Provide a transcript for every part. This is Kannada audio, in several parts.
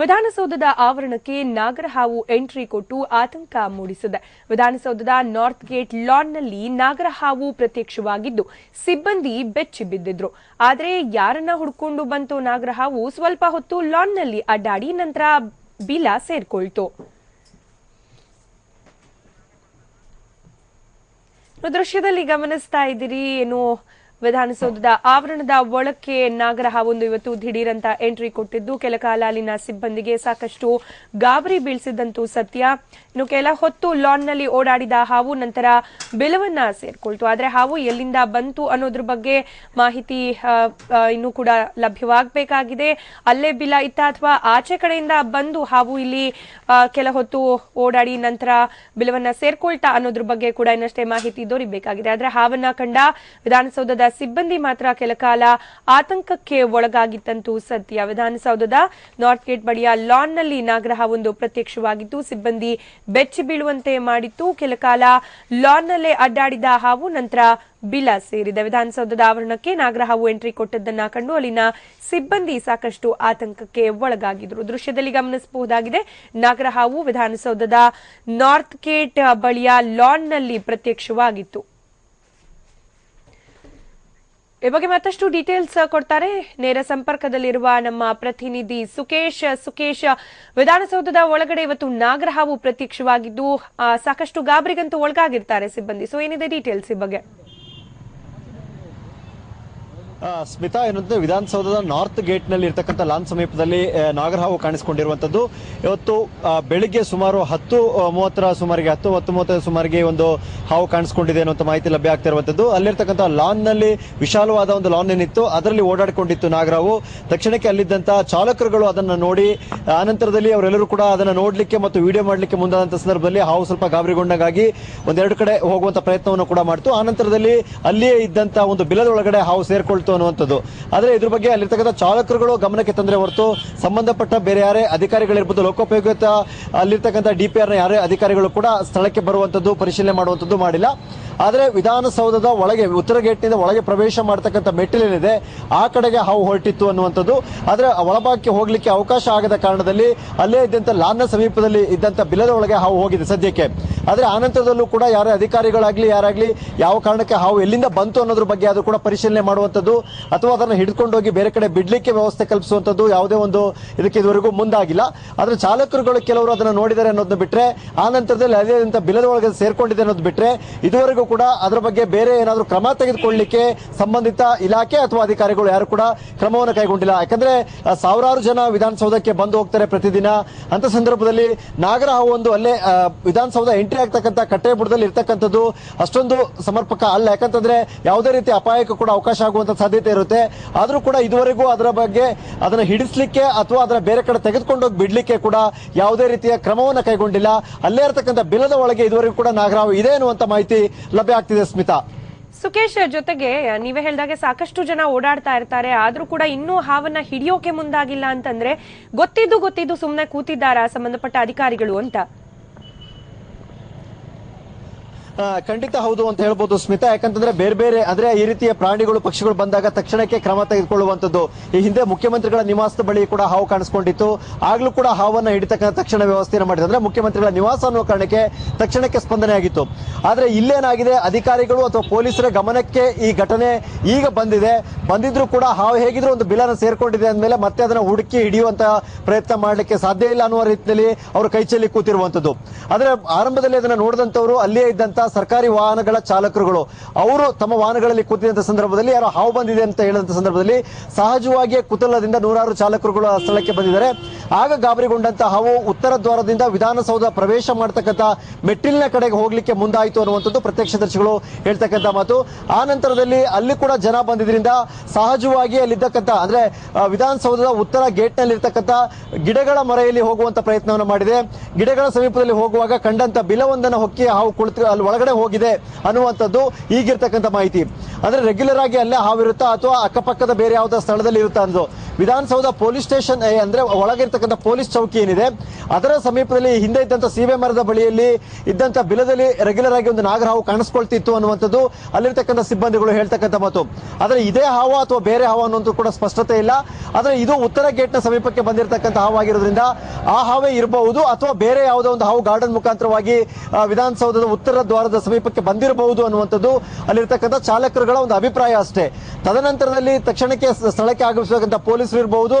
ವಿಧಾನಸೌಧದ ಆವರಣಕ್ಕೆ ನಾಗರಹಾವು ಎಂಟ್ರಿ ಕೊಟ್ಟು ಆತಂಕ ಮೂಡಿಸಿದೆ. ವಿಧಾನಸೌಧದ ನಾರ್ತ್ ಗೇಟ್ ಲಾನ್ನಲ್ಲಿ ನಾಗರಹಾವು ಪ್ರತ್ಯಕ್ಷವಾಗಿದ್ದು, ಸಿಬ್ಬಂದಿ ಬೆಚ್ಚಿ ಬಿದ್ದಿದ್ರು. ಆದರೆ ಯಾರನ್ನ ಹುಡ್ಕೊಂಡು ಬಂತು ನಾಗರಹಾವು ಸ್ವಲ್ಪ ಹೊತ್ತು ಲಾನ್ನಲ್ಲಿ ಅಡ್ಡಾಡಿ ನಂತರ ಬಿಲ ಸೇರ್ಕೊಳ್ತು. ದೃಶ್ಯದಲ್ಲಿ ಗಮನಿಸ್ತಾ ಇದ್ದೀರಿ ಏನು ವಿಧಾನಸೌಧದ ಆವರಣದ ಒಳಕ್ಕೆ ನಾಗರಹಾವೊಂದು ಇವತ್ತು ದಿಢೀರಂತ ಎಂಟ್ರಿ ಕೊಟ್ಟಿದ್ದು, ಕೆಲ ಕಾಲ ಅಲ್ಲಿನ ಸಿಬ್ಬಂದಿಗೆ ಸಾಕಷ್ಟು ಗಾಬರಿ ಬೀಳಿಸಿದ್ದಂತೂ ಸತ್ಯ. ಇನ್ನು ಕೆಲ ಹೊತ್ತು ಲಾನ್ನಲ್ಲಿ ಓಡಾಡಿದ ಹಾವು ನಂತರ ಬಿಲವನ್ನ ಸೇರ್ಕೊಳ್ತು. ಆದರೆ ಹಾವು ಎಲ್ಲಿಂದ ಬಂತು ಅನ್ನೋದ್ರ ಬಗ್ಗೆ ಮಾಹಿತಿ ಇನ್ನೂ ಕೂಡ ಲಭ್ಯವಾಗಬೇಕಾಗಿದೆ. ಅಲ್ಲೇ ಬಿಲ ಇತ್ತ ಅಥವಾ ಆಚೆ ಕಡೆಯಿಂದ ಬಂದು ಹಾವು ಇಲ್ಲಿ ಕೆಲ ಹೊತ್ತು ಓಡಾಡಿ ನಂತರ ಬಿಲವನ್ನ ಸೇರ್ಕೊಳ್ತಾ ಅನ್ನೋದ್ರ ಬಗ್ಗೆ ಕೂಡ ಇನ್ನಷ್ಟೇ ಮಾಹಿತಿ ದೊರಿಬೇಕಾಗಿದೆ. ಆದರೆ ಹಾವನ್ನ ಕಂಡ ವಿಧಾನಸೌಧದ ಸಿಬ್ಬಂದಿ ಮಾತ್ರ ಕೆಲಕಾಲ ಆತಂಕಕ್ಕೆ ಒಳಗಾಗಿತ್ತಂತೂ ಸತ್ಯ ವಿಧಾನಸೌಧದ ನಾರ್ತ್ ಗೇಟ್ ಬಳಿಯ ಲಾನ್ನಲ್ಲಿ ಒಂದು ಪ್ರತ್ಯಕ್ಷವಾಗಿತ್ತು ಸಿಬ್ಬಂದಿ ಬೆಚ್ಚಿ ಬೀಳುವಂತೆ ಮಾಡಿತ್ತು ಕೆಲ ಕಾಲ ಲಾನ್ನಲ್ಲೇ ಅಡ್ಡಾಡಿದ ಹಾವು ನಂತರ ಬಿಲ ಸೇರಿದೆ. ವಿಧಾನಸೌಧದ ಆವರಣಕ್ಕೆ ನಾಗರಹಾವು ಎಂಟ್ರಿ ಕೊಟ್ಟದ್ದನ್ನ ಕಂಡು ಅಲ್ಲಿನ ಸಿಬ್ಬಂದಿ ಸಾಕಷ್ಟು ಆತಂಕಕ್ಕೆ ಒಳಗಾಗಿದ್ರು ದೃಶ್ಯದಲ್ಲಿ ಗಮನಿಸಬಹುದಾಗಿದೆ, ನಾಗರಹಾವು ವಿಧಾನಸೌಧದ ನಾರ್ತ್ ಗೇಟ್ ಬಳಿಯ ಲಾನ್ನಲ್ಲಿ ಪ್ರತ್ಯಕ್ಷವಾಗಿತ್ತು. ಈ ಬಗ್ಗೆ ಮತ್ತಷ್ಟು ಡೀಟೇಲ್ಸ್ ಕೊಡ್ತಾರೆ. ನೇರ ಸಂಪರ್ಕದಲ್ಲಿರುವ ನಮ್ಮ ಪ್ರತಿನಿಧಿ ಸುಕೇಶ್. ಸುಕೇಶ್, ವಿಧಾನಸೌಧದ ಒಳಗಡೆ ಇವತ್ತು ನಾಗರಹಾವು ಪ್ರತ್ಯಕ್ಷವಾಗಿದ್ದು ಸಾಕಷ್ಟು ಗಾಬರಿಗಂತೂ ಒಳಗಾಗಿರ್ತಾರೆ ಸಿಬ್ಬಂದಿ. ಸೊ ಏನಿದೆ ಡೀಟೇಲ್ಸ್ ಈ ಬಗ್ಗೆ? ಸ್ಮಿತಾ ಏನಂದ್ರೆ ವಿಧಾನಸೌಧದ ನಾರ್ತ್ ಗೇಟ್ನಲ್ಲಿ ಇರ್ತಕ್ಕಂಥ ಲಾನ್ ಸಮೀಪದಲ್ಲಿ ನಾಗರಹಾವು ಕಾಣಿಸಿಕೊಂಡಿರುವಂತದ್ದು ಇವತ್ತು ಬೆಳಿಗ್ಗೆ ಸುಮಾರು ಹತ್ತು ಮೂವತ್ತರ ಸುಮಾರಿಗೆ, ಹತ್ತು ಹತ್ತು ಮೂವತ್ತರ ಸುಮಾರಿಗೆ ಒಂದು ಹಾವು ಕಾಣಿಸಿಕೊಂಡಿದೆ ಅನ್ನುವಂಥ ಮಾಹಿತಿ ಲಭ್ಯ ಆಗ್ತಾ ಇರುವಂತದ್ದು ಅಲ್ಲಿರ್ತಕ್ಕಂಥ ಲಾನ್ನಲ್ಲಿ ವಿಶಾಲವಾದ ಒಂದು ಲಾನ್ ಏನಿತ್ತು, ಅದರಲ್ಲಿ ಓಡಾಡಿಕೊಂಡಿತ್ತು ನಾಗರಹಾವು. ತಕ್ಷಣಕ್ಕೆ ಅಲ್ಲಿದ್ದಂಥ ಚಾಲಕರುಗಳು ಅದನ್ನ ನೋಡಿ ಆನಂತರದಲ್ಲಿ ಅವರೆಲ್ಲರೂ ಕೂಡ ಅದನ್ನ ನೋಡಲಿಕ್ಕೆ ಮತ್ತು ವಿಡಿಯೋ ಮಾಡಲಿಕ್ಕೆ ಮುಂದಾದಂತ ಸಂದರ್ಭದಲ್ಲಿ ಹಾವು ಸ್ವಲ್ಪ ಗಾಬರಿಗೊಂಡಾಗಿ ಒಂದೆರಡು ಕಡೆ ಹೋಗುವಂತ ಪ್ರಯತ್ನವನ್ನು ಕೂಡ ಮಾಡ್ತು. ಆನಂತರದಲ್ಲಿ ಅಲ್ಲಿಯೇ ಇದ್ದಂಥ ಒಂದು ಬಿಲದೊಳಗಡೆ ಹಾವು ಸೇರ್ಕೊಳ್ತು ಅನ್ನುವಂಥದ್ದು. ಆದರೆ ಇದ್ರ ಬಗ್ಗೆ ಅಲ್ಲಿರ್ತಕ್ಕಂಥ ಚಾಲಕರುಗಳು ಗಮನಕ್ಕೆ ತಂದರೆ ಹೊರತು ಸಂಬಂಧಪಟ್ಟ ಬೇರೆ ಯಾರೇ ಅಧಿಕಾರಿಗಳಿರ್ಬೋದು ಲೋಕೋಪಯೋಗಿತ ಅಲ್ಲಿರ್ತಕ್ಕಂಥ ಡಿ ಪಿ ನ ಯಾರೇ ಅಧಿಕಾರಿಗಳು ಕೂಡ ಸ್ಥಳಕ್ಕೆ ಬರುವಂತದ್ದು ಪರಿಶೀಲನೆ ಮಾಡುವಂಥದ್ದು ಮಾಡಿಲ್ಲ. ಆದರೆ ವಿಧಾನಸೌಧದ ಒಳಗೆ, ಉತ್ತರ ಗೇಟ್ನಿಂದ ಒಳಗೆ ಪ್ರವೇಶ ಮಾಡತಕ್ಕಂಥ ಮೆಟ್ಟಿಲೇನಿದೆ, ಆ ಕಡೆಗೆ ಹಾವು ಹೊರಟಿತ್ತು ಅನ್ನುವಂಥದ್ದು. ಆದರೆ ಒಳಭಾಗಕ್ಕೆ ಹೋಗಲಿಕ್ಕೆ ಅವಕಾಶ ಆಗದ ಕಾರಣದಲ್ಲಿ ಅಲ್ಲೇ ಇದ್ದಂತ ಲಾನ್ನ ಸಮೀಪದಲ್ಲಿ ಇದ್ದಂತ ಬಿಲದ ಒಳಗೆ ಹಾವು ಹೋಗಿದೆ ಸದ್ಯಕ್ಕೆ. ಆದರೆ ಆನಂತರದಲ್ಲೂ ಕೂಡ ಯಾರೇ ಅಧಿಕಾರಿಗಳಾಗ್ಲಿ, ಯಾರಾಗ್ಲಿ ಯಾವ ಕಾರಣಕ್ಕೆ ಹಾವು ಎಲ್ಲಿಂದ ಬಂತು ಅನ್ನೋದ್ರ ಬಗ್ಗೆ ಅದು ಕೂಡ ಪರಿಶೀಲನೆ ಮಾಡುವಂತದ್ದು ಅಥವಾ ಅದನ್ನು ಹೋಗಿ ಬೇರೆ ಕಡೆ ಬಿಡ್ಲಿಕ್ಕೆ ವ್ಯವಸ್ಥೆ ಕಲ್ಪಿಸುವಂತದ್ದು ಯಾವುದೇ ಒಂದು ಇದಕ್ಕೆ ಇದುವರೆಗೂ ಮುಂದಾಗಿಲ್ಲ. ಆದ್ರೆ ಚಾಲಕರುಗಳು ಕೆಲವರು ಅದನ್ನ ನೋಡಿದ್ದಾರೆ ಅನ್ನೋದನ್ನ ಬಿಟ್ರೆ, ಆ ನಂತರದಲ್ಲಿ ಅದೇ ಬಿಲದ ಒಳಗೆ ಸೇರ್ಕೊಂಡಿದೆ ಅನ್ನೋದು ಬಿಟ್ಟರೆ ಇದುವರೆಗೂ ಕೂಡ ಅದರ ಬಗ್ಗೆ ಬೇರೆ ಏನಾದರೂ ಕ್ರಮ ತೆಗೆದುಕೊಳ್ಳಲಿಕ್ಕೆ ಸಂಬಂಧಿತ ಇಲಾಖೆ ಅಥವಾ ಅಧಿಕಾರಿಗಳು ಯಾರು ಕೂಡ ಕ್ರಮವನ್ನು ಕೈಗೊಂಡಿಲ್ಲ. ಯಾಕಂದ್ರೆ ಸಾವಿರಾರು ಜನ ವಿಧಾನಸೌಧಕ್ಕೆ ಬಂದು ಹೋಗ್ತಾರೆ ಪ್ರತಿದಿನ. ಅಂತ ಸಂದರ್ಭದಲ್ಲಿ ನಾಗರ ಒಂದು ಅಲ್ಲೇ ವಿಧಾನಸೌಧ ಎಂಟ್ರಿ ಆಗ್ತಕ್ಕಂಥ ಕಟ್ಟೆಬುಡದಲ್ಲಿ ಇರ್ತಕ್ಕಂಥದ್ದು ಅಷ್ಟೊಂದು ಸಮರ್ಪಕ ಅಲ್ಲ. ಯಾಕಂತಂದ್ರೆ, ಯಾವುದೇ ರೀತಿ ಅಪಾಯಕ್ಕೂ ಕೂಡ ಅವಕಾಶ ಆಗುವಂತ ಸಾಧ್ಯತೆ ಇರುತ್ತೆ. ಆದ್ರೂ ಕೂಡ ಇದುವರೆಗೂ ಅದರ ಬಗ್ಗೆ ಅದನ್ನ ಹಿಡಿಸ್ಲಿಕ್ಕೆ ಅಥವಾ ಅದರ ಬೇರೆ ಕಡೆ ತೆಗೆದುಕೊಂಡೋಗಿ ಬಿಡ್ಲಿಕ್ಕೆ ಕೂಡ ಯಾವುದೇ ರೀತಿಯ ಕ್ರಮವನ್ನು ಕೈಗೊಂಡಿಲ್ಲ. ಅಲ್ಲೇ ಇರತಕ್ಕಂಥ ಬಿಲದ ಒಳಗೆ ಇದುವರೆಗೂ ಕೂಡ ನಾಗರಾವ್ ಇದೆ ಅನ್ನುವಂತ ಮಾಹಿತಿ ಲಭ್ಯ ಆಗ್ತಿದೆ ಸ್ಮಿತಾ. ಸುಕೇಶ್, ಜೊತೆಗೆ ನೀವೇ ಹೇಳಿದಾಗೆ ಸಾಕಷ್ಟು ಜನ ಓಡಾಡ್ತಾ ಇರ್ತಾರೆ. ಆದ್ರೂ ಕೂಡ ಇನ್ನೂ ಹಾವನ್ನ ಹಿಡಿಯೋಕೆ ಮುಂದಾಗಿಲ್ಲ ಅಂತಂದ್ರೆ ಗೊತ್ತಿದ್ದು ಗೊತ್ತಿದ್ದು ಸುಮ್ಮನೆ ಕೂತಿದ್ದಾರಾ ಸಂಬಂಧಪಟ್ಟ ಅಧಿಕಾರಿಗಳು ಅಂತ ಆ, ಖಂಡಿತ ಹೌದು ಅಂತ ಹೇಳ್ಬೋದು ಸ್ಮಿತಾ. ಯಾಕಂತಂದ್ರೆ ಬೇರೆ ಬೇರೆ, ಅಂದ್ರೆ ಈ ರೀತಿಯ ಪ್ರಾಣಿಗಳು, ಪಕ್ಷಿಗಳು ಬಂದಾಗ ತಕ್ಷಣಕ್ಕೆ ಕ್ರಮ ತೆಗೆದುಕೊಳ್ಳುವಂತದ್ದು ಈ ಹಿಂದೆ ಮುಖ್ಯಮಂತ್ರಿಗಳ ನಿವಾಸದ ಬಳಿ ಕೂಡ ಹಾವು ಕಾಣಿಸ್ಕೊಂಡಿತ್ತು. ಆಗ್ಲೂ ಕೂಡ ಹಾವನ್ನ ಹಿಡಿತಕ್ಕಂಥ ತಕ್ಷಣ ವ್ಯವಸ್ಥೆಯನ್ನು ಮಾಡಿದೆ ಅಂದ್ರೆ ಮುಖ್ಯಮಂತ್ರಿಗಳ ನಿವಾಸ ಅನ್ನುವ ಕಾರಣಕ್ಕೆ ತಕ್ಷಣಕ್ಕೆ ಸ್ಪಂದನೆ ಆಗಿತ್ತು. ಆದ್ರೆ ಇಲ್ಲೇನಾಗಿದೆ? ಅಧಿಕಾರಿಗಳು ಅಥವಾ ಪೊಲೀಸರ ಗಮನಕ್ಕೆ ಈ ಘಟನೆ ಈಗ ಬಂದಿದೆ. ಬಂದಿದ್ರು ಕೂಡ ಹಾವು ಹೇಗಿದ್ರು ಒಂದು ಬಿಲನ ಸೇರ್ಕೊಂಡಿದೆ ಅಂದ್ಮೇಲೆ ಮತ್ತೆ ಅದನ್ನ ಹುಡುಕಿ ಹಿಡಿಯುವಂತ ಪ್ರಯತ್ನ ಮಾಡಲಿಕ್ಕೆ ಸಾಧ್ಯ ಇಲ್ಲ ಅನ್ನುವ ರೀತಿಯಲ್ಲಿ ಅವರು ಕೈಚೆಲ್ಲಿ ಕೂತಿರುವಂತದ್ದು ಆದ್ರೆ ಆರಂಭದಲ್ಲಿ ಅದನ್ನ ನೋಡಿದಂತವರು ಅಲ್ಲಿಯೇ ಇದ್ದಂತ ಸರ್ಕಾರಿ ವಾಹನಗಳ ಚಾಲಕರುಗಳು, ಅವರು ತಮ್ಮ ವಾಹನಗಳಲ್ಲಿ ಕೂತಿದಂತ ಸಂದರ್ಭದಲ್ಲಿ, ಯಾರೋ ಹಾವು ಬಂದಿದೆ ಅಂತ ಹೇಳಿದಂತ ಸಂದರ್ಭದಲ್ಲಿ ಸಹಜವಾಗಿಯೇ ಕುತಲದಿಂದ ನೂರಾರು ಚಾಲಕರುಗಳು ಸ್ಥಳಕ್ಕೆ ಬಂದಿದ್ದಾರೆ. ಆಗ ಗಾಬರಿಗೊಂಡಂತ ಹಾವು ಉತ್ತರ ದ್ವಾರದಿಂದ ವಿಧಾನಸೌಧ ಪ್ರವೇಶ ಮಾಡತಕ್ಕಂತ ಮೆಟ್ಟಿಲಿನ ಕಡೆಗೆ ಹೋಗ್ಲಿಕ್ಕೆ ಮುಂದಾಯಿತು ಅನ್ನುವಂಥದ್ದು ಪ್ರತ್ಯಕ್ಷದರ್ಶಿಗಳು ಹೇಳ್ತಕ್ಕಂಥ ಮಾತು. ಆ ನಂತರದಲ್ಲಿ ಅಲ್ಲಿ ಕೂಡ ಜನ ಬಂದಿದ್ರಿಂದ ಸಹಜವಾಗಿ ಅಲ್ಲಿದ್ದಕ್ಕಂಥ ಅಂದ್ರೆ ವಿಧಾನಸೌಧದ ಉತ್ತರ ಗೇಟ್ನಲ್ಲಿ ಇರ್ತಕ್ಕಂಥ ಗಿಡಗಳ ಮರೆಯಲ್ಲಿ ಹೋಗುವಂತ ಪ್ರಯತ್ನವನ್ನು ಮಾಡಿದೆ. ಗಿಡಗಳ ಸಮೀಪದಲ್ಲಿ ಹೋಗುವಾಗ ಕಂಡಂತ ಬಿಲವೊಂದನ್ನು ಹೊಕ್ಕಿ ಹಾವು ಕುಳಿತು ಅಲ್ಲಿ ಒಳಗಡೆ ಹೋಗಿದೆ ಅನ್ನುವಂಥದ್ದು ಈಗಿರ್ತಕ್ಕಂಥ ಮಾಹಿತಿ. ಅಂದ್ರೆ ರೆಗ್ಯುಲರ್ ಆಗಿ ಅಲ್ಲೇ ಹಾವಿರುತ್ತಾ ಅಥವಾ ಅಕ್ಕಪಕ್ಕದ ಬೇರೆ ಯಾವುದೋ ಸ್ಥಳದಲ್ಲಿ ಇರುತ್ತಾ ಅಂದು ವಿಧಾನಸೌಧ ಪೊಲೀಸ್ ಸ್ಟೇಷನ್ ಅಂದ್ರೆ ಒಳಗಿರ್ತಕ್ಕಂಥ ಪೊಲೀಸ್ ಚೌಕಿ ಏನಿದೆ, ಅದರ ಸಮೀಪದಲ್ಲಿ ಹಿಂದೆ ಇದ್ದಂತ ಸೀಬೆ ಮರದ ಬಳಿಯಲ್ಲಿ ಇದ್ದಂತ ಬಿಲದಲ್ಲಿ ರೆಗ್ಯುಲರ್ ಆಗಿ ಒಂದು ನಾಗರಹಾವು ಕಾಣಿಸ್ಕೊಳ್ತಿತ್ತು ಅನ್ನುವಂಥದ್ದು ಅಲ್ಲಿರ್ತಕ್ಕಂಥ ಸಿಬ್ಬಂದಿಗಳು ಹೇಳ್ತಕ್ಕಂಥ ಮಾತು. ಆದರೆ ಇದೇ ಹಾವು ಅಥವಾ ಬೇರೆ ಹಾವು ಅನ್ನೋದು ಕೂಡ ಸ್ಪಷ್ಟತೆ ಇಲ್ಲ. ಆದರೆ ಇದು ಉತ್ತರ ಗೇಟ್ನ ಸಮೀಪಕ್ಕೆ ಬಂದಿರತಕ್ಕಂಥ ಹಾವಾಗಿರೋದ್ರಿಂದ ಆ ಹಾವೇ ಇರಬಹುದು ಅಥವಾ ಬೇರೆ ಯಾವುದೋ ಒಂದು ಹಾವು ಗಾರ್ಡನ್ ಮುಖಾಂತರವಾಗಿ ವಿಧಾನಸೌಧದ ಉತ್ತರ ದ್ವಾರದ ಸಮೀಪಕ್ಕೆ ಬಂದಿರಬಹುದು ಅನ್ನುವಂಥದ್ದು ಅಲ್ಲಿರ್ತಕ್ಕಂಥ ಚಾಲಕರುಗಳ ಒಂದು ಅಭಿಪ್ರಾಯ ಅಷ್ಟೇ. ತದನಂತರದಲ್ಲಿ ತಕ್ಷಣಕ್ಕೆ ಸ್ಥಳಕ್ಕೆ ಆಗಮಿಸಬೇಕಂತ ಪೊಲೀಸರು ಇರಬಹುದು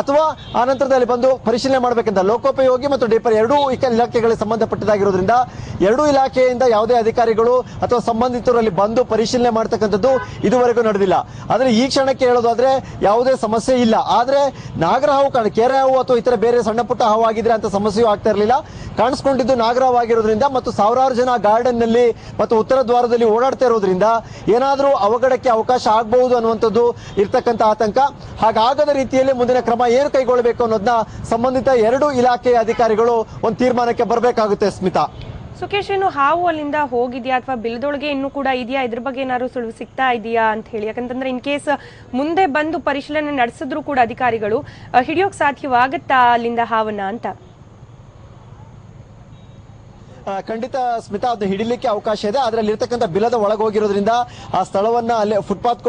ಅಥವಾ ಆ ನಂತರದಲ್ಲಿ ಬಂದು ಪರಿಶೀಲನೆ ಮಾಡಬೇಕಂತ ಲೋಕೋಪಯೋಗಿ ಮತ್ತು ಡಿಪರ್ ಎರಡೂ ಇಲಾಖೆಗಳಿಗೆ ಸಂಬಂಧಪಟ್ಟದಾಗಿರೋದ್ರಿಂದ ಎರಡೂ ಇಲಾಖೆಯಿಂದ ಯಾವುದೇ ಅಧಿಕಾರಿಗಳು ಅಥವಾ ಸಂಬಂಧಿತರು ಅಲ್ಲಿ ಬಂದು ಪರಿಶೀಲನೆ ಮಾಡತಕ್ಕಂಥದ್ದು ಇದುವರೆಗೂ ನಡೆದಿಲ್ಲ. ಆದರೆ ಈ ಕ್ಷಣಕ್ಕೆ ಹೇಳೋದಾದ್ರೆ ಯಾವುದೇ ಸಮಸ್ಯೆ ಇಲ್ಲ. ಆದ್ರೆ ನಾಗರಹಾವು ಕಾಣ ಕೆರೆ ಹಾವು ಅಥವಾ ಇತರ ಬೇರೆ ಸಣ್ಣ ಪುಟ್ಟ ಹಾವು ಆಗಿದ್ರೆ ಅಂತ ಸಮಸ್ಯೆಯೂ ಆಗ್ತಾ ಇರಲಿಲ್ಲ. ಕಾಣಿಸ್ಕೊಂಡಿದ್ದು ನಾಗರಹಾವು ಆಗಿರೋದ್ರಿಂದ ಮತ್ತು ಸಾವಿರಾರು ಜನ ಗಾರ್ಡನ್ ನಲ್ಲಿ ಮತ್ತು ಉತ್ತರ ದ್ವಾರದಲ್ಲಿ ಓಡಾಡ್ತಾ ಇರೋದ್ರಿಂದ ಏನಾದರೂ ಅವಘಡಕ್ಕೆ ಅವಕಾಶ ಆಗಬಹುದು ಅನ್ನುವಂಥದ್ದು ಇರ್ತಕ್ಕಂಥ ಆತಂಕ. ಹಾಗಾಗದ ರೀತಿಯಲ್ಲಿ ಮುಂದಿನ ಕ್ರಮ ಏನು ಕೈಗೊಳ್ಳಬೇಕು ಅನ್ನೋದನ್ನ ಸಂಬಂಧಿತ ಎರಡು ಇಲಾಖೆಯ ಅಧಿಕಾರಿಗಳು ಒಂದು ತೀರ್ಮಾನಕ್ಕೆ ಬರಬೇಕಾಗುತ್ತೆ ಸ್ಮಿತಾ. ಸುಕೇಶ್ ಏನು ಹಾವು ಅಲ್ಲಿಂದ ಹೋಗಿದೆಯಾ ಅಥವಾ ಬಿಲದೊಳಗೆ ಇನ್ನೂ ಕೂಡ ಇದೆಯಾ? ಇದ್ರ ಬಗ್ಗೆ ಏನಾದ್ರು ಸುಳಿವು ಸಿಗ್ತಾ ಇದೆಯಾ ಅಂತ ಹೇಳಿ. ಯಾಕಂತಂದ್ರೆ ಇನ್ ಕೇಸ್ ಮುಂದೆ ಬಂದು ಪರಿಶೀಲನೆ ನಡೆಸಿದ್ರು ಕೂಡ ಅಧಿಕಾರಿಗಳು ಹಿಡಿಯೋಕ್ ಸಾಧ್ಯವಾಗತ್ತಾ ಅಲ್ಲಿಂದ ಹಾವನ್ನ? ಅಂತ. ಖಂಡಿತ ಸ್ಮಿತಾ ಅದು ಹಿಡಿಲಿಕ್ಕೆ ಅವಕಾಶ ಇದೆ, ಆದ್ರೆ ಅಲ್ಲಿರ್ತಕ್ಕಂಥ ಬಿಲದ ಒಳಗೆ ಹೋಗಿರೋದ್ರಿಂದ ಆ ಸ್ಥಳವನ್ನ ಅಲ್ಲಿ ಫುಟ್ಪಾತ್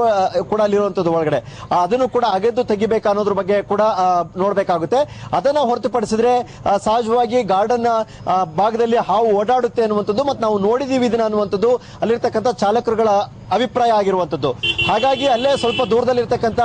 ಕೂಡ ಅಲ್ಲಿರುವಂತದ್ದು ಒಳಗಡೆ. ಅದನ್ನು ಕೂಡ ಅಗೆದು ತೆಗಿಬೇಕು ಅನ್ನೋದ್ರ ಬಗ್ಗೆ ಕೂಡ ನೋಡ್ಬೇಕಾಗುತ್ತೆ. ಅದನ್ನ ಹೊರತುಪಡಿಸಿದ್ರೆ ಸಹಜವಾಗಿ ಗಾರ್ಡನ್ ಭಾಗದಲ್ಲಿ ಹಾವು ಓಡಾಡುತ್ತೆ ಅನ್ನುವಂಥದ್ದು, ಮತ್ತೆ ನಾವು ನೋಡಿದೀವಿ ಇದನ್ನ ಅನ್ನುವಂಥದ್ದು, ಅಲ್ಲಿರ್ತಕ್ಕಂಥ ಚಾಲಕರುಗಳ ಅಭಿಪ್ರಾಯ ಆಗಿರುವಂತದ್ದು ಹಾಗಾಗಿ ಅಲ್ಲೇ ಸ್ವಲ್ಪ ದೂರದಲ್ಲಿ ಇರ್ತಕ್ಕಂತ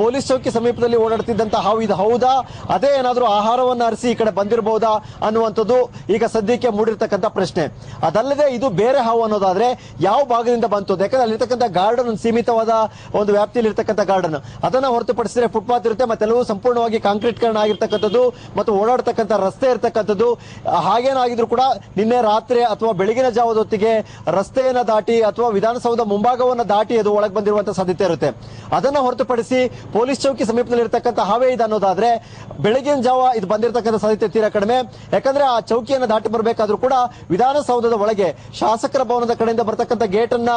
ಪೊಲೀಸ್ ಚೌಕಿ ಸಮೀಪದಲ್ಲಿ ಓಡಾಡ್ತಿದ್ದಂತ ಹಾವು ಇದು ಹೌದಾ? ಅದೇ ಏನಾದರೂ ಆಹಾರವನ್ನು ಅರಿಸಿ ಈ ಕಡೆ ಬಂದಿರಬಹುದಾ ಅನ್ನುವಂಥದ್ದು ಈಗ ಸದ್ಯಕ್ಕೆ ಮೂಡಿರ್ತಕ್ಕಂಥ ಪ್ರಶ್ನೆ. ಅದಲ್ಲದೆ ಇದು ಬೇರೆ ಹಾವು ಅನ್ನೋದಾದ್ರೆ ಯಾವ ಭಾಗದಿಂದ ಬಂತು ಯಾಕಂದ್ರೆ ಅಲ್ಲಿರ್ತಕ್ಕಂಥ ಗಾರ್ಡನ್ ಸೀಮಿತವಾದ ಒಂದು ವ್ಯಾಪ್ತಿಯಲ್ಲಿ ಇರ್ತಕ್ಕಂಥ ಗಾರ್ಡನ್. ಅದನ್ನ ಹೊರತುಪಡಿಸಿದ್ರೆ ಫುಟ್ಪಾತ್ ಇರುತ್ತೆ ಮತ್ತೆಲ್ಲವೂ ಸಂಪೂರ್ಣವಾಗಿ ಕಾಂಕ್ರೀಟ್ಕರಣ ಆಗಿರ್ತಕ್ಕಂಥದ್ದು ಮತ್ತು ಓಡಾಡ್ತಕ್ಕಂಥ ರಸ್ತೆ ಇರ್ತಕ್ಕಂಥದ್ದು. ಹಾಗೇನಾಗಿದ್ರು ಕೂಡ ನಿನ್ನೆ ರಾತ್ರಿ ಅಥವಾ ಬೆಳಗಿನ ಜಾವದೊತ್ತಿಗೆ ರಸ್ತೆಯನ್ನ ದಾಟಿ ಅಥವಾ ವಿಧಾನಸೌಧ ಮುಂಭಾಗವನ್ನ ದಾಟಿ ಅದು ಒಳಗೆ ಬಂದಿರುವಂತಹ ಸಾಧ್ಯತೆ ಇರುತ್ತೆ. ಅದನ್ನ ಹೊರತುಪಡಿಸಿ ಪೊಲೀಸ್ ಚೌಕಿ ಸಮೀಪದಲ್ಲಿ ಇರತಕ್ಕಂಥ ಹಾವೇ ಇದೆ ಅನ್ನೋದಾದ್ರೆ ಬೆಳಗಿನ ಜಾವ ಇದು ಬಂದಿರತಕ್ಕಂಥ ಸಾಧ್ಯತೆ ತೀರಾ ಕಡಿಮೆ. ಯಾಕಂದ್ರೆ ಆ ಚೌಕಿಯನ್ನು ದಾಟಿ ಬರಬೇಕಾದ್ರೂ ಕೂಡ ವಿಧಾನಸೌಧದ ಒಳಗೆ ಶಾಸಕರ ಭವನದ ಕಡೆಯಿಂದ ಬರ್ತಕ್ಕಂಥ ಗೇಟ್ ಅನ್ನ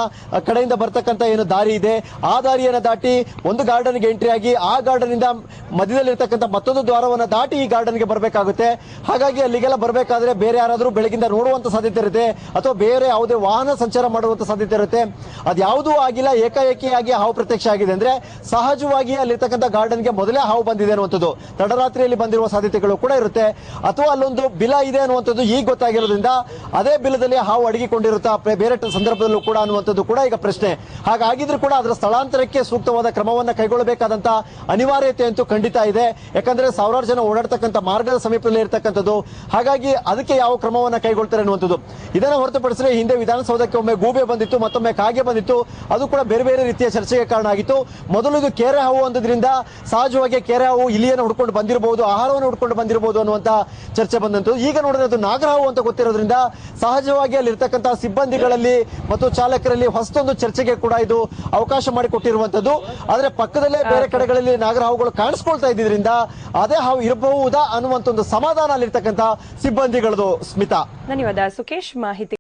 ಕಡೆಯಿಂದ ಬರ್ತಕ್ಕಂಥ ಏನು ದಾರಿ ಇದೆ, ಆ ದಾರಿಯನ್ನು ದಾಟಿ ಒಂದು ಗಾರ್ಡನ್ಗೆ ಎಂಟ್ರಿ ಆಗಿ ಆ ಗಾರ್ಡನ್ ಇಂದ ಮಧ್ಯದಲ್ಲಿರ್ತಕ್ಕಂಥ ಮತ್ತೊಂದು ದ್ವಾರವನ್ನು ದಾಟಿ ಈ ಗಾರ್ಡನ್ಗೆ ಬರಬೇಕಾಗುತ್ತೆ. ಹಾಗಾಗಿ ಅಲ್ಲಿಗೆಲ್ಲ ಬರಬೇಕಾದ್ರೆ ಬೇರೆ ಯಾರಾದರೂ ಬೆಳಗಿಂದ ನೋಡುವಂತ ಸಾಧ್ಯತೆ ಇರುತ್ತೆ ಅಥವಾ ಬೇರೆ ಯಾವುದೇ ವಾಹನ ಸಂಚಾರ ಮಾಡುವಂತ ಸಾಧ್ಯತೆ ಇರುತ್ತೆ. ಅದ್ಯಾವುದೂ ಆಗಿಲ್ಲ, ಏಕಾಏಕಿಯಾಗಿ ಹಾವು ಪ್ರತ್ಯಕ್ಷ ಆಗಿದೆ ಅಂದ್ರೆ ಸಹಜವಾಗಿ ಅಲ್ಲಿರ್ತಕ್ಕಂಥ ಗಾರ್ಡನ್ಗೆ ಮೊದಲೇ ಹಾವು ಬಂದಿದೆ ಅನ್ನುವಂಥದ್ದು. ತಡರಾತ್ರಿಯಲ್ಲಿ ಬಂದಿರುವ ಸಾಧ್ಯತೆಗಳು ಕೂಡ ಇರುತ್ತೆ. ಅಥವಾ ಅಲ್ಲೊಂದು ಬಿಲ ಇದೆ ಅನ್ನುವಂಥದ್ದು ಈಗ ಗೊತ್ತಾಗಿರೋದ್ರಿಂದ ಅದೇ ಬಿಲದಲ್ಲಿ ಹಾವು ಅಡಗಿಕೊಂಡಿರುತ್ತಾ ಬೇರೆ ಸಂದರ್ಭದಲ್ಲೂ ಕೂಡ ಅನ್ನುವಂಥದ್ದು ಕೂಡ ಈಗ ಪ್ರಶ್ನೆ. ಹಾಗಾಗಿದ್ರು ಕೂಡ ಅದರ ಸ್ಥಳಾಂತರಕ್ಕೆ ಸೂಕ್ತವಾದ ಕ್ರಮವನ್ನ ಕೈಗೊಳ್ಳಬೇಕಾದಂತ ಅನಿವಾರ್ಯತೆ ಅಂತೂ ಖಂಡಿತ ಇದೆ. ಯಾಕಂದ್ರೆ ಸಾವಿರಾರು ಜನ ಓಡಾಡ್ತಕ್ಕಂಥ ಮಾರ್ಗದ ಸಮೀಪದಲ್ಲಿ ಇರತಕ್ಕಂಥದ್ದು. ಹಾಗಾಗಿ ಅದಕ್ಕೆ ಯಾವ ಕ್ರಮವನ್ನ ಕೈಗೊಳ್ತಾರೆ ಅನ್ನುವಂಥದ್ದು. ಇದನ್ನ ಹೊರತುಪಡಿಸಿದ್ರೆ ಹಿಂದೆ ವಿಧಾನಸೌಧಕ್ಕೆ ಒಮ್ಮೆ ಗೂಬೆ ಬಂದಿತ್ತು, ಮತ್ತೊಮ್ಮೆ ಕಾಗೆ ಬಂದಿತ್ತು. ಅದು ಕೂಡ ಬೇರೆ ಬೇರೆ ರೀತಿಯ ಚರ್ಚೆಗೆ ಕಾರಣ ಆಗಿತ್ತು. ಮೊದಲು ಇದು ಕೆರೆ ಹಾವು ಅಂದ್ರಿಂದ ಸಹಜವಾಗಿ ಕೆರೆ ಹಾವು ಇಲಿಯನ್ನು ಹುಡ್ಕೊಂಡು ಬಂದಿರಬಹುದು ಆಹಾರವನ್ನು ಹುಡ್ಕೊಂಡು ಬಂದಿರಬಹುದು ಅನ್ನುವಂತ ಚರ್ಚೆ ಬಂದಂತು ಈಗ ನೋಡಿದ್ರೆ ಅದು ನಾಗರಹಾವು ಅಂತ ಗೊತ್ತಿರೋದ್ರಿಂದ ಸಹಜವಾಗಿ ಅಲ್ಲಿರ್ತಕ್ಕಂತಹ ಸಿಬ್ಬಂದಿಗಳಲ್ಲಿ ಮತ್ತು ಚಾಲಕರಲ್ಲಿ ಹೊಸದೊಂದು ಚರ್ಚೆಗೆ ಕೂಡ ಇದು ಅವಕಾಶ ಮಾಡಿಕೊಟ್ಟಿರುವಂತದ್ದು. ಆದ್ರೆ ಪಕ್ಕದಲ್ಲೇ ಬೇರೆ ಕಡೆಗಳಲ್ಲಿ ನಾಗರಹಾವುಗಳು ಕಾಣಿಸ್ಕೊಳ್ತಾ ಇದ್ದಿದ್ರಿಂದ ಅದೇ ಹಾವು ಇರಬಹುದಾ ಅನ್ನುವಂತ ಒಂದು ಸಮಾಧಾನ ಅಲ್ಲಿರ್ತಕ್ಕಂತಹ ಸಿಬ್ಬಂದಿಗಳದು ಸ್ಮಿತಾ. ಧನ್ಯವಾದ. ಸುಕೇಶ್ ಮಾಹಿತಿ